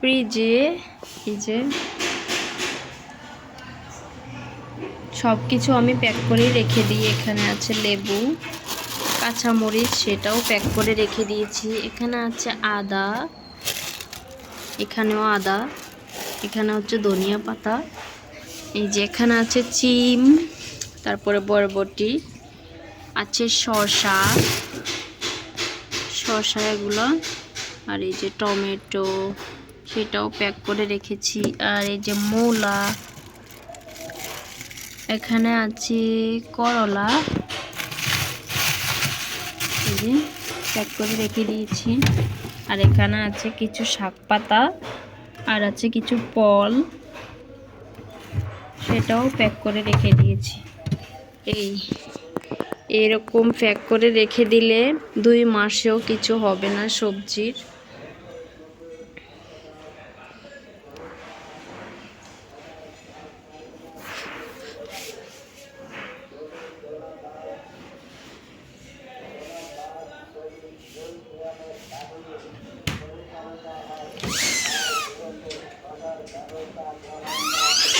ফ্রিজে, এই যে সব কিছু আমি প্যাক করে রেখে দিই। এখানে আছে লেবু, কাঁচামরিচ সেটাও প্যাক করে রেখে দিয়েছি। এখানে আছে আদা, এখানেও আদা, এখানে হচ্ছে ধনিয়া পাতা, এই যে এখানে আছে চিম, তারপরে বরবটি, আছে শসা শসা এগুলো, আর এই যে টমেটো সেটাও প্যাক করে রেখেছি। আর এই যে মূলা, এখানে আছে করলা। এই যে প্যাক করে রেখে দিয়েছি। আর এখানে আছে কিছু শাক পাতা, আর আছে কিছু ফল। সেটাও প্যাক করে রেখে দিয়েছি। এই, এরকম প্যাক করে রেখে দিলে দুই মাসেও কিছু হবে না সবজির।